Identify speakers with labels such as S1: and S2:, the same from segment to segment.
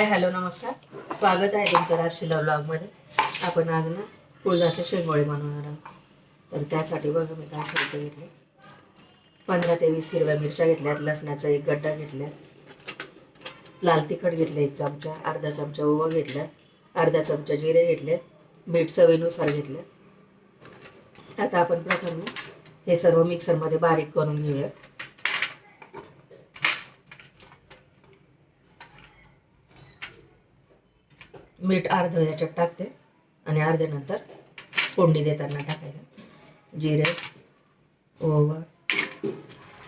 S1: Hello नमस्कार. स्वागत आहे तुमचं राजशिला ब्लॉगमध्ये. आपण आज ना कुळदाचे शेंगोळे बनवणार आहोत. तर त्यासाठी बघा मी काय साहित्य घेतले पंधरा ते वीस हिरव्या मिरच्या घेतल्यात लसणाचा एक गड्डा घेतल्या लाल तिखट घेतलं एक चमचा अर्धा चमचा ओवा घेतला अर्धा चमचा जिरे घेतले मीठ चवीनुसार घेतलं. आता आपण प्रथम हे सर्व मिक्सरमध्ये बारीक करून घेऊयात. मीठ अर्ध याच्यात टाकते आणि अर्ध्यानंतर फोडणी देताना टाकायचं. जिरे ओवा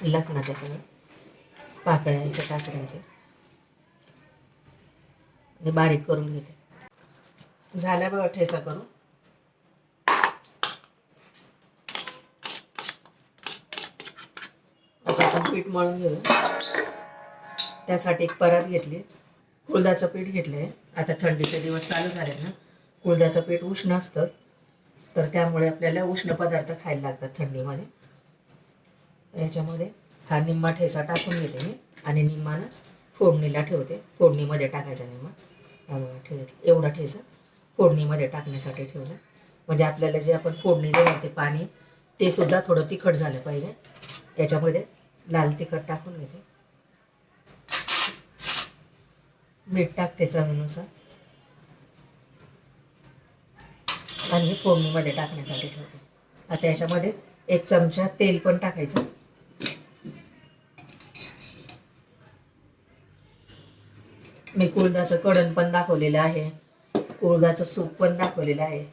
S1: लसणाच्या सगळं पाकळ्या याच्या टाकायचे. आणि बारीक करून घेते. झाल्या बघा ठेचा करून. आता आपण पीठ मळून घेऊ त्यासाठी एक परात घेतली. कुळदाचं पीठ घेतलं आहे आता थंडीचे दिवस चालू झाले ना. कुळदाचं पीठ उष्ण असतं. तर त्यामुळे आपल्याला उष्ण पदार्थ खायला लागतात थंडीमध्ये. याच्यामध्ये हा निम्मा ठेचा टाकून घेते मी. आणि निम्मानं फोडणीला ठेवते. फोडणीमध्ये टाकायचा निम्मा. ठे एवढा ठेचा फोडणीमध्ये टाकण्यासाठी ठेवला. म्हणजे आपल्याला जे आपण फोडणी देणार ते पाणी ते सुद्धा थोडं तिखट झालं पाहिजे. याच्यामध्ये लाल तिखट टाकून घेते. मीठ टाकते चवीनुसार आणि हे फोडणीमध्ये टाकण्यासाठी ठेवते. आता याच्यामध्ये एक चमचा तेल पण टाकायचं. मी कुळदाचं कडण पण दाखवलेलं आहे. कुळदाचं सूप पण दाखवलेलं आहे.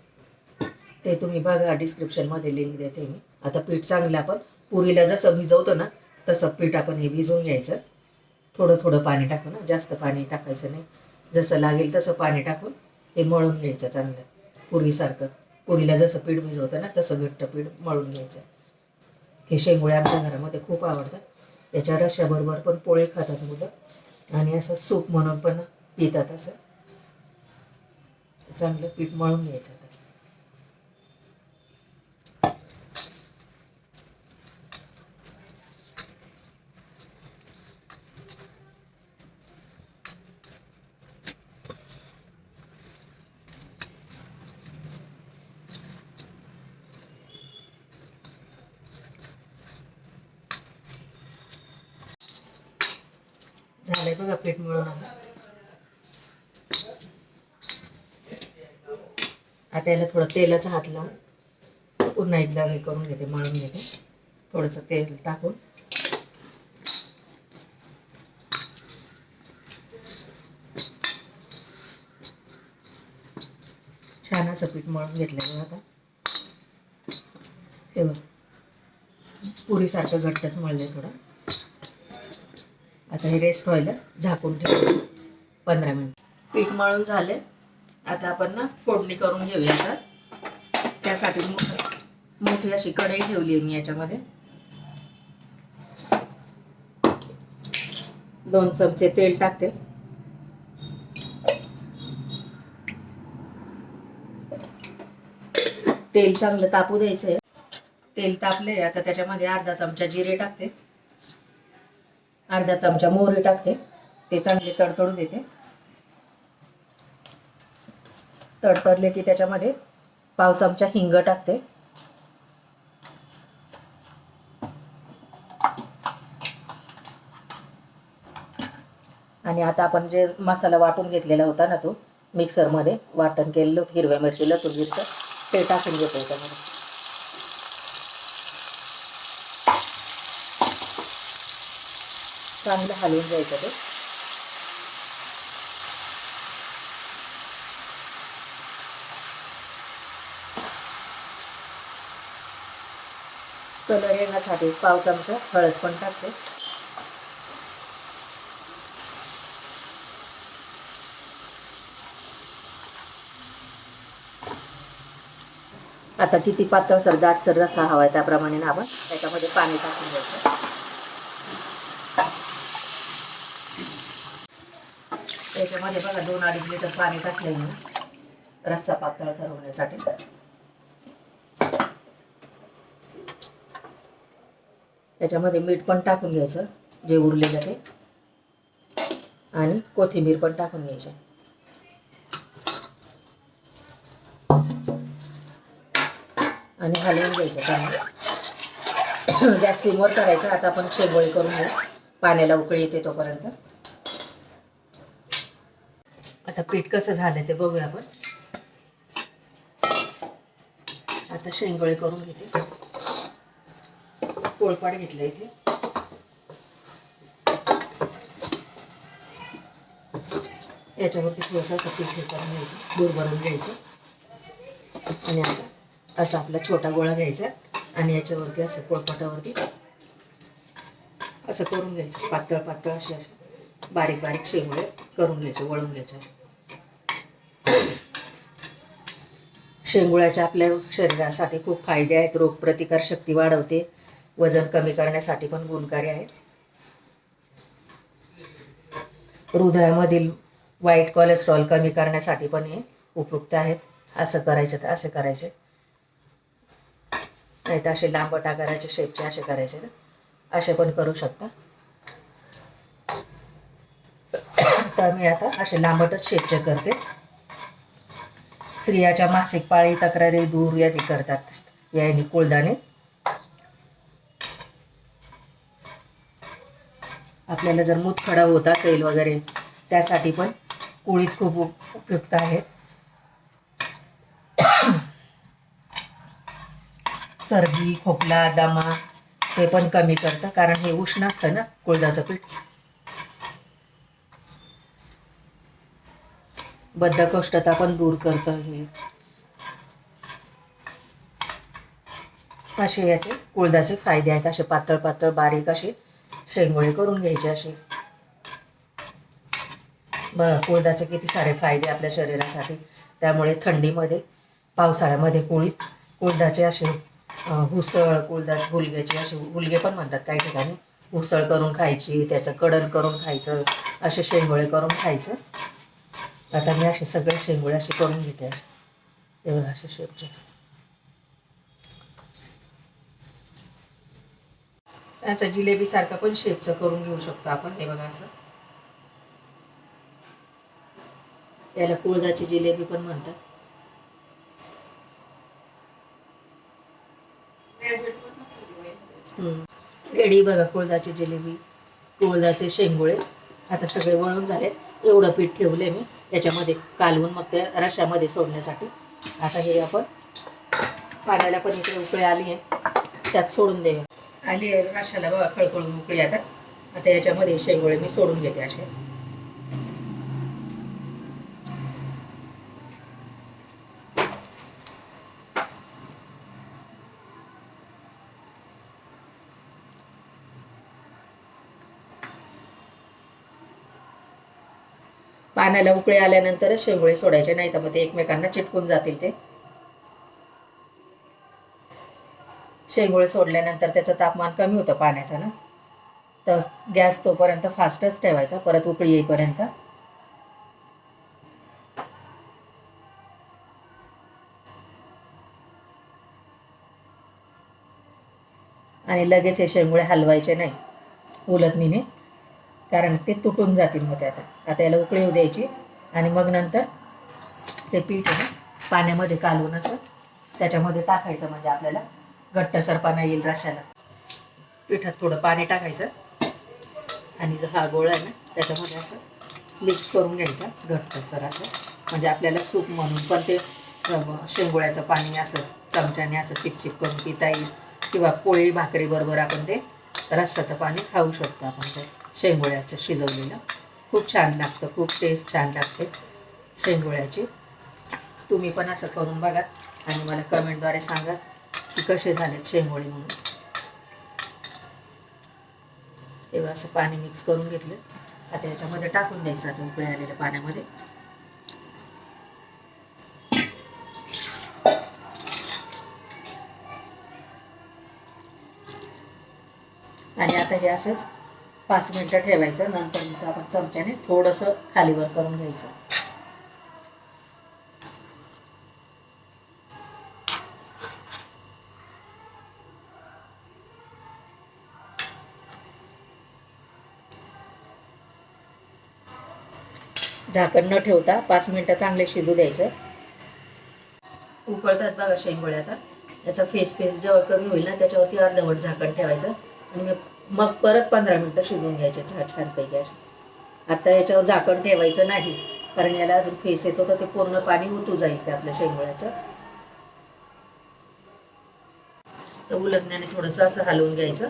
S1: ते तुम्ही बघा डिस्क्रिप्शनमध्ये लिंक देते मी. आता पीठ चांगलं आपण पुरीला जसं भिजवतो ना तसं पीठ आपण हे भिजवून घ्यायचं. थोडं थोडं पाणी टाकून ना जास्त पाणी टाकायचं नाही. जसं लागेल तसं पाणी टाकून हे मळून घ्यायचं चांगलं. पुरीसारखं. पुरीला जसं पीठ भिजवतं ना तसं घट्ट पीठ मळून घ्यायचं. हे शेंगोळे आमच्या घरामध्ये खूप आवडतात. याच्या रश्याबरोबर पण पोळे खातात मुलं. आणि असं सूप म्हणून पण पितात असं. चांगलं पीठ मळून घ्यायचं झालंय बघा पीठ मळून आता. याला थोडं तेलाचा हात लावून पुन्हा एकदा हे करून घेते मळून घेते. थोडंसं तेल टाकून. छान असं पीठ मळून घेतलं बघा आता. हे बघ. पुरीसारखं घट्टच मळलंय थोडं. आता हे रेस्ट व्हायला झाकून ठेवू. पंधरा मिनिट. पीठ मळून झाले. आता आपण ना फोडणी करून घेऊया आता. त्यासाठी मोठी अशी कढई ठेवली आहे मी याच्यामध्ये. दोन चमचे तेल टाकते. तेल चांगलं तापू द्यायचं आहे तेल तापले आता त्याच्यामध्ये अर्धा चमचा जिरे टाकते. अर्धा चमचा मोहरी टाकते. ते चांगले तडतडू देते. तडतडले की त्याच्यामध्ये पाव चमचा हिंग टाकते. आणि आता आपण जे मसाला वाटून घेतलेला होता ना तो मिक्सरमध्ये वाटण केलेलं हिरव्या मिरची लसूण मिरचं ते टाकून घेतो त्याच्यामध्ये चांगलं हलवून घ्यायचं ते. कलर येण्यासाठी पाव चमचा हळद पण टाकते. आता किती पातळसर दाटसर रसा हवा आहे त्याप्रमाणे आपण त्याच्यामध्ये पाणी टाकून घ्यायचं. त्याच्यामध्ये बघा दोन अडीच लिटर पाणी टाकले मी. रस्सा पातळ सरवण्यासाठी. त्याच्यामध्ये मीठ पण टाकून घ्यायचं जे उरलेलं ते. आणि कोथिंबीर पण टाकून घ्यायची. आणि हलवून घ्यायचं त्यामुळे गॅस सिमवर करायचं आता आपण शेंगोळी करून घेऊ. पाण्याला उकळी येते तोपर्यंत. आता पीठ कसं झालं ते बघूया आपण. आता शेंगोळे करून घेते. पोळपाट घेतलं इथे. याच्यावरती थोडंसं असं पीठ हे करून घ्यायचं दूर भरून घ्यायचं. आणि आता असा आपला छोटा गोळा घ्यायचा आणि याच्यावरती असं पोळपाटावरती असं करून घ्यायचं. पातळ पातळ असे असे बारीक बारीक शेंगोळे करून घ्यायचे वळून घ्यायचे. शेंगुळ्याच्या आपल्या शरीरासाठी खूप फायदे आहेत. रोगप्रतिकार शक्ती वाढवते. वजन कमी करण्यासाठी पण गुणकारी आहे. हृदयामधील वाईट कोलेस्ट्रॉल कमी करण्यासाठी पण हे उपयुक्त आहेत असं करायचे तर असे करायचे. नाही तर असे लांबट आकाराचे शेपचे असे करायचे तर असे पण करू शकता. तर मी आता असे लांबटच शेपचे करते. स्त्रियाच्या मासिक पाळी तक्रारी दूर याने करतात. याने कुळदाणे आपल्याला जर मूतखडा होत असेल वगैरे त्यासाठी पण कुळीत खूप उपयुक्त आहे. सर्दी खोकला दमा ते पण कमी करतं कारण हे उष्ण असतं ना कुळदाचं पीठ? बद्धकोष्ठता पण दूर करतं हे. असे याचे कुळदाचे फायदे आहेत. असे पातळ पातळ बारीक असे शेंगोळे करून घ्यायचे असे. बघा कुळदाचे किती सारे फायदे आपल्या शरीरासाठी. त्यामुळे थंडीमध्ये पावसाळ्यामध्ये कुळी कुळदाचे असे उसळ हुसळ कुळदा गुलग्याचे असे गुलगे पण म्हणतात काही ठिकाणी. उसळ करून खायची त्याचं कडण करून खायचं असे शेंगोळे करून खायचं. आता मी असे सगळे शेंगोळे असे करून घेते असे हे असे शेपचे असं जिलेबी सारखं पण शेपचं करून घेऊ शकतो आपण हे बघा असं. त्याला कुळदाची जिलेबी पण म्हणतात. हम्म. रेडी बघा कुळदाची जिलेबी कुळदाचे शेंगोळे. आता सगळे वळून झाले एवढं पीठ ठेवले मी. त्याच्यामध्ये कालवून मग त्या रश्यामध्ये सोडण्यासाठी. आता हे आपण पाण्याला पण इकडे उकळी आली आहे. त्यात सोडून दे आली आहे रश्याला बघा खळखळून उकळी आता. आता याच्यामध्ये शेंगोळे मी सोडून घेते असे. पाण्याला उकळी आल्यानंतरच शेंगुळे सोडायचे नाही तर मग ते एकमेकांना चिटकून जातील ते. शेंगुळे सोडल्यानंतर त्याचं तापमान कमी होतं पाण्याचं ना? तर गॅस तोपर्यंत फास्टच ठेवायचा परत उकळी येईपर्यंत. आणि लगेच हे शेंगोळे हलवायचे नाही उलटणीने कारण ते तुटून जातील मग ते आता. आता याला उकळी येऊ द्यायची आणि मग नंतर ते पीठ पाण्यामध्ये कालवून असं त्याच्यामध्ये टाकायचं म्हणजे आपल्याला घट्टसरपणा येईल रशाला. पिठात थोडं पाणी टाकायचं आणि जो हा गोळा आहे ना त्याच्यामध्ये असं मिक्स करून घ्यायचा घट्टसर असं म्हणजे आपल्याला सूप म्हणून पण ते शेंगोळ्याचं पाणी असं चमच्याने असं चिपचिप करून पिता येईल. किंवा पोळी भाकरी बरोबर आपण ते रस्साचं पाणी खाऊ शकतो आपण ते. शेंगोळ्याचं शिजवलेलं. खूप छान लागतं खूप टेस्ट छान लागते शेंगोळ्याची. तुम्ही पण असं करून बघा आणि मला कमेंटद्वारे सांगा की कसे झालेत शेंगोळे म्हणून. तेव्हा असं पाणी मिक्स करून घेतलं. आता याच्यामध्ये टाकून द्यायचं आता उकळी पाण्यामध्ये. आणि आता हे असंच पाच मिनटं ठेवायचं नंतर मग आपण चमच्याने थोडंसं खालीवर करून घ्यायचं. झाकण न ठेवता पाच मिनटं चांगले शिजू द्यायचं. उकळतात बघा शेंगोळ्या आता. त्याचा फेस फेस जेव्हा कमी होईल ना त्याच्यावरती अर्धवट झाकण ठेवायचं. आणि मग- परत पंधरा मिनटं शिजवून घ्यायचे छान छानपैकी असे. आता याच्यावर झाकण ठेवायचं नाही कारण याला अजून फेस येतो तर ते पूर्ण पाणी उतू जाईल ते आपल्या शेंगोळ्याचं तर उलटण्याने थोडंसं असं हलवून घ्यायचं.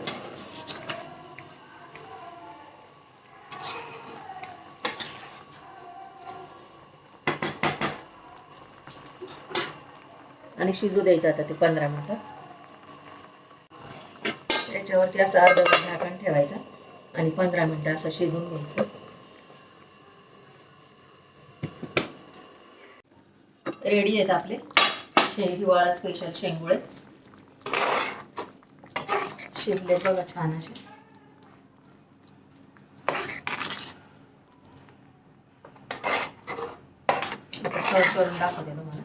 S1: आणि शिजू द्यायचं आता ते पंधरा मिनटं. त्याच्यावरती असं अर्ध झाकण ठेवायचं आणि पंधरा मिनटं असं शिजून घ्यायचं. रेडी आहेत आपले. शे हिवाळा स्पेशल शेंगुळे. शिजले बघा छान असे. आता सर्व करून दाखवते तुम्हाला.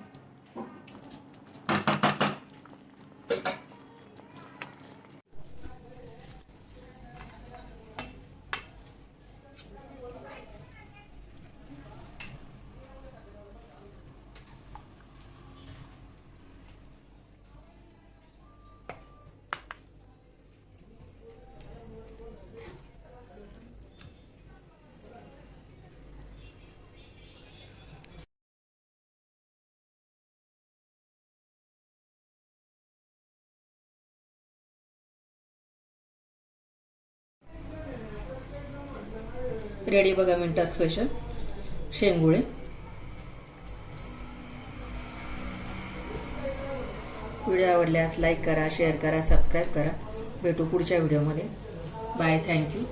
S1: रेडी बघा मिनटात स्पेशल. शेंगुळे. व्हिडिओ आवडल्यास लाईक करा शेअर करा सबस्क्राईब करा. भेटू पुढच्या व्हिडिओमध्ये. Bye thank you.